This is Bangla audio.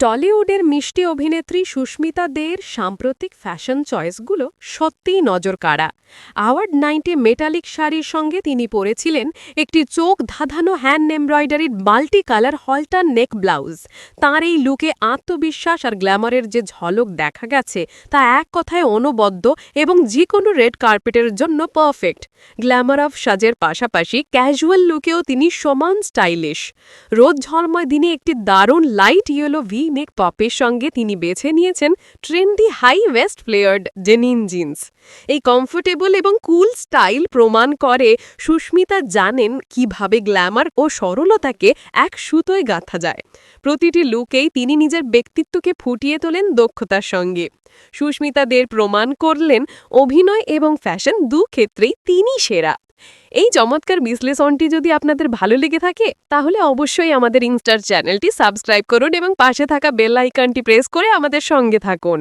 টলিউডের মিষ্টি অভিনেত্রী সুস্মিতা দের সাম্প্রতিক ফ্যাশন চয়েসগুলো সত্যিই নজর কাড়া আওয়ার্ড নাইনটি মেটালিক শাড়ির সঙ্গে তিনি পরেছিলেন একটি চোখ ধাঁধানো hand এমব্রয়ডারির multi colour halter neck blouse. তাঁর এই লুকে আত্মবিশ্বাস আর গ্ল্যামারের যে ঝলক দেখা গেছে, তা এক কথায় অনবদ্য এবং যে কোনো রেড কার্পেটের জন্য পারফেক্ট। গ্ল্যামার অফ সাজের পাশাপাশি ক্যাজুয়াল লুকেও তিনি সমান স্টাইলিশ। রোদ ঝলময় দিনে একটি দারুণ লাইট ইয়েলো ভি নেক পপের সঙ্গে তিনি বেছে নিয়েছেন trendy high waist flared denim jeans. এই কমফোর্টেবল এবং কুল স্টাইল প্রমাণ করে সুস্মিতা জানেন কীভাবে গ্ল্যামার ও সরলতাকে এক সুতোয় গাঁথা যায়। প্রতিটি লুকেই তিনি নিজের ব্যক্তিত্বকে ফুটিয়ে তোলেন দক্ষতার সঙ্গে। সুস্মিতা দের প্রমাণ করলেন অভিনয় এবং ফ্যাশন দু ক্ষেত্রেই তিনি সেরা। এই চমৎকার বিশ্লেষণটি যদি আপনাদের ভালো লেগে থাকে, তাহলে অবশ্যই আমাদের ইনস্টার চ্যানেলটি সাবস্ক্রাইব করুন এবং পাশে থাকা বেল আইকনটি প্রেস করে আমাদের সঙ্গে থাকুন।